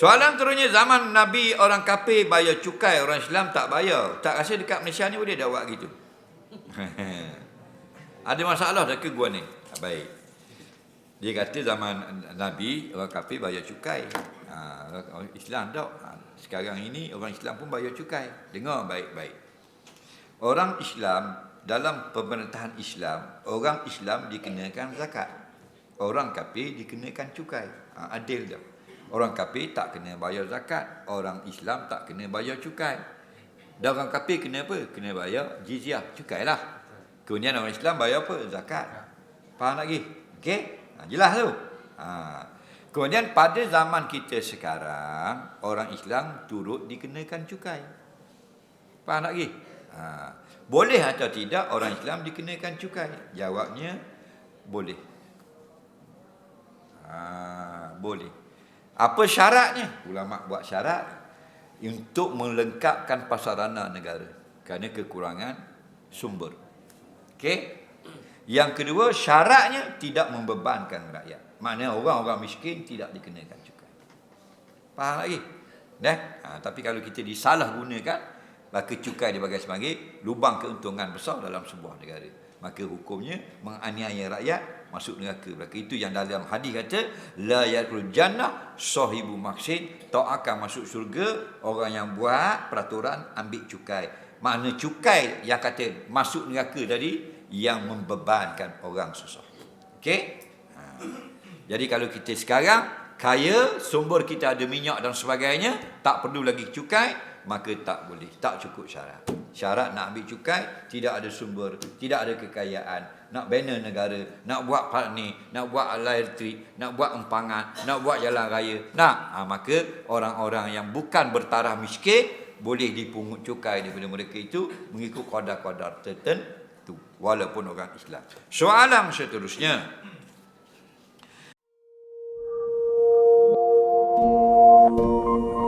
Soalan terusnya zaman Nabi orang kafir bayar cukai, orang Islam tak bayar. Tak rasa dekat Malaysia ni boleh dah buat gitu. Ada masalah dah ke gua ni? Ah, Baik. Dia kata zaman Nabi orang kafir bayar cukai. Ha, orang Islam tak. Ha, sekarang ini orang Islam pun bayar cukai. Dengar baik-baik. Orang Islam dalam pemerintahan Islam, orang Islam dikenakan zakat. Orang kafir dikenakan cukai. Ha, adil dah. Orang kafir tak kena bayar zakat, orang Islam tak kena bayar cukai. Dan orang kafir kena apa? Kena bayar jizyah, cukai lah. Kemudian orang Islam bayar apa? Zakat. Faham lagi? Okey? Ha, jelas tu. Ha. Kemudian pada zaman kita sekarang, orang Islam turut dikenakan cukai. Faham lagi? Ha. Boleh atau tidak orang Islam dikenakan cukai? Jawabnya, boleh. Ha, boleh. Apa syaratnya? Ulama buat syarat untuk melengkapkan pasarana negara kerana kekurangan sumber. Okey? Yang kedua, syaratnya tidak membebankan rakyat. Maknanya orang-orang miskin tidak dikenakan cukai. Faham lagi? Dah? Ha, tapi kalau kita disalah gunakan, maka cukai dibagai sebagai lubang keuntungan besar dalam sebuah negara. Maka hukumnya menganiaya rakyat masuk neraka. Maka itu yang dalam hadis kata la yakul jannah sahibu maksin tak akan masuk syurga orang yang buat peraturan ambil cukai. Makna cukai yang kata masuk neraka tadi yang membebankan orang susah. Okey? Ha. Jadi kalau kita sekarang kaya, sumber kita ada minyak dan sebagainya, tak perlu lagi cukai, maka tak boleh, tak cukup syarat. Syarat nak ambil cukai, tidak ada sumber, tidak ada kekayaan, nak bina negara, nak buat part ni, nak buat elektrik, nak buat empangan, nak buat jalan raya. Nak, ha, maka orang-orang yang bukan bertaraf miskin boleh dipungut cukai daripada mereka itu mengikut kadar-kadar tertentu walaupun orang Islam. Soalan seterusnya. Thank you.